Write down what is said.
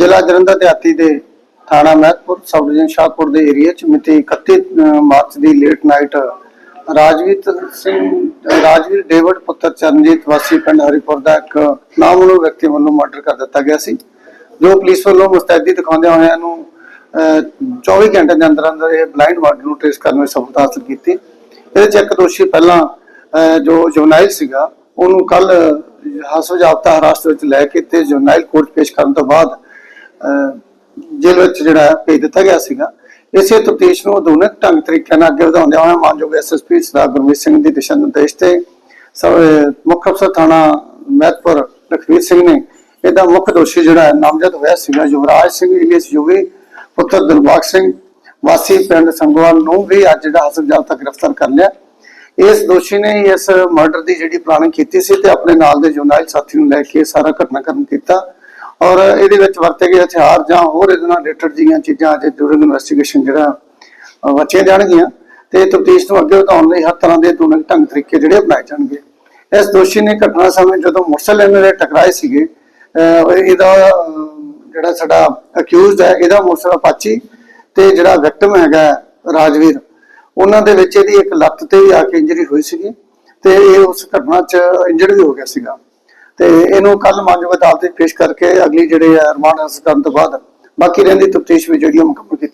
ਜ਼ਿਲ੍ਹਾ ਜਲੰਧਰ ਦਿਹਾਤੀ ਦੇ ਥਾਣਾ ਮਹਿਤਪੁਰ ਸਬ ਡਿਵੀਜ਼ਨ ਸ਼ਾਹਪੁਰ ਦੇ ਏਰੀਆ ਚ ਮਿਤੀ 31 ਮਾਰਚ ਦੀ late night Rajveer Singh, Rajveer David ਪੁੱਤਰ ਚਰਨਜੀਤ ਵਾਸੀ ਪਿੰਡ ਹਰੀਪੁਰ ਦਾ ਇੱਕ ਨਾਮਨੂ ਵਿਅਕਤੀ ਵੱਲੋਂ ਮਰਡਰ ਕਰ ਦਿੱਤਾ ਗਿਆ ਸੀ, ਜੋ ਪੁਲਿਸ ਵੱਲੋਂ ਮੁਸਤੈਦੀ ਦਿਖਾਉਂਦੇ ਹੋਏ ਨੂੰ 24 ਘੰਟੇ ਦੇ ਅੰਦਰ ਅੰਦਰ ਇਹ ਬਲਾਈਂਡ ਮਰਡਰ ਨੂੰ ਟ੍ਰੇਸ ਕਰਨ ਵਿੱਚ ਸਫਲਤਾ ਹਾਸਲ ਕੀਤੀ। ਇਹਦੇ ਚ ਇੱਕ ਦੋਸ਼ੀ ਪਹਿਲਾਂ ਜੋ ਜੁਨਾਈਲ ਸੀਗਾ, ਉਹਨੂੰ ਕੱਲ ਹਾਸਲ ਜਾਬਤਾ ਹਰਾਸਤ ਵਿੱਚ ਲੈ ਕੇ ਤੇ ਜੁਨਾਈਲ ਕੋਰਟ ਪੇਸ਼ ਕਰਨ ਤੋਂ ਬਾਅਦ ਜੇਲ੍ਹ ਵਿੱਚ ਜਿਹੜਾ ਭੇਜ ਦਿੱਤਾ ਗਿਆ ਸੀਗਾ। ਇਸੇ ਤਫਤੀਸ਼ ਨੂੰ ਆਧੁਨਿਕ ਢੰਗ ਤਰੀਕੇ ਨਾਲ ਅੱਗੇ ਵਧਾਉਂਦੇ ਹੋਏ ਮਾਨਯੋਗ ਐਸਐਸਪੀ ਸਰਦਾਰ ਗੁਰਮੀਤ ਸਿੰਘ ਦੀ ਦਿਸ਼ਾ ਨਿਰਦੇਸ਼ ਤੇ ਮੁੱਖ ਅਫਸਰ ਥਾਣਾ ਮਹਿਤਪੁਰ ਲਖਵੀਰ ਸਿੰਘ ਨੇ ਇਹਦਾ ਮੁੱਖ ਦੋਸ਼ੀ ਜਿਹੜਾ ਨਾਮਜ਼ਦ ਹੋਇਆ ਸੀਗਾ ਯੁਵਰਾਜ ਸਿੰਘ ਇਲੀਸ ਯੁਗੀ ਪੁੱਤਰ ਦਿਲਬਾਗ ਸਿੰਘ, ਵਾਸੀ ਪਿੰਡ ਸੰਗਵਾਲ ਨੂੰ ਵੀ ਅੱਜ ਜਿਹੜਾ ਹਾਸਲ ਜਾਬਤਾ ਗ੍ਰਿਫਤਾਰ ਕਰ ਲਿਆ। ਇਸ ਦੋਸ਼ੀ ਨੇ ਇਸ ਮਰਡਰ ਦੀ ਜਿਹੜੀ ਪਲਾਨਿੰਗ ਕੀਤੀ ਸੀ ਤੇ ਆਪਣੇ ਨਾਲ ਦੇ ਜੁਨਾਇਲ ਸਾਥੀ ਨੂੰ ਲੈ ਕੇ ਸਾਰਾ ਘਟਨਾਕ੍ਰਮ ਕੀਤਾ। ਔਰ ਇਹਦੇ ਵਿੱਚ ਵਰਤੇ ਗਏ ਹਥਿਆਰ ਜਾਂ ਹੋਰ ਇਹਦੇ ਨਾਲ ਰਿਲੇਟਡ ਜੀਆਂ ਚੀਜ਼ਾਂ ਅਜੇ ਡੂਰਿੰਗ ਇਨਵੈਸਟੀਗੇਸ਼ਨ ਜਿਹੜਾ ਅਹ, ਜਾਣਗੀਆਂ। ਤੇ ਤਫਤੀਸ਼ ਨੂੰ ਅੱਗੇ ਵਧਾਉਣ ਲਈ ਹਰ ਤਰ੍ਹਾਂ ਦੇ ਆਧੁਨਿਕ ਢੰਗ ਤਰੀਕੇ ਜਿਹੜੇ ਅਪਣਾਏ ਜਾਣਗੇ। ਇਸ ਦੋਸ਼ੀ ਨੇ ਘਟਨਾ ਸਮੇਂ ਜਦੋਂ ਮੋਟਰਸਾਈਕਲ ਇਹਨਾਂ ਦੇ ਟਕਰਾਏ ਸੀਗੇ ਇਹਦਾ ਜਿਹੜਾ ਸਾਡਾ ਅਕਿਊਜ਼ਡ ਹੈ ਇਹਦਾ ਮੋਟਰਸਾਈਕਲ ਅਪਾਚੀ ਤੇ ਜਿਹੜਾ ਵਿਕਟਮ ਹੈਗਾ ਰਾਜਵੀਰ ਉਹਨਾਂ ਦੇ ਵਿੱਚ ਇਹਦੀ ਇੱਕ ਲੱਤ ਤੇ ਵੀ ਆ ਕੇ ਇੰਜਰੀ ਹੋਈ ਸੀਗੀ ਤੇ ਇਹ ਉਸ ਘਟਨਾ 'ਚ ਇੰਜਰਡ ਵੀ ਹੋ ਗਿਆ ਸੀਗਾ। ਤੇ ਇਹਨੂੰ ਕੱਲ ਮਾਨਯੋਗ ਅਦਾਲਤ ਵਿੱਚ ਪੇਸ਼ ਕਰਕੇ ਅਗਲੀ ਜਿਹੜੇ ਰਿਮਾਂਡ ਕਰਨ ਤੋਂ ਬਾਅਦ ਬਾਕੀ ਰਹਿੰਦੀ ਤਫਤੀਸ਼ ਵੀ ਜਿਹੜੀ ਉਹ ਮੁਕੰਮਲ ਕੀਤੀ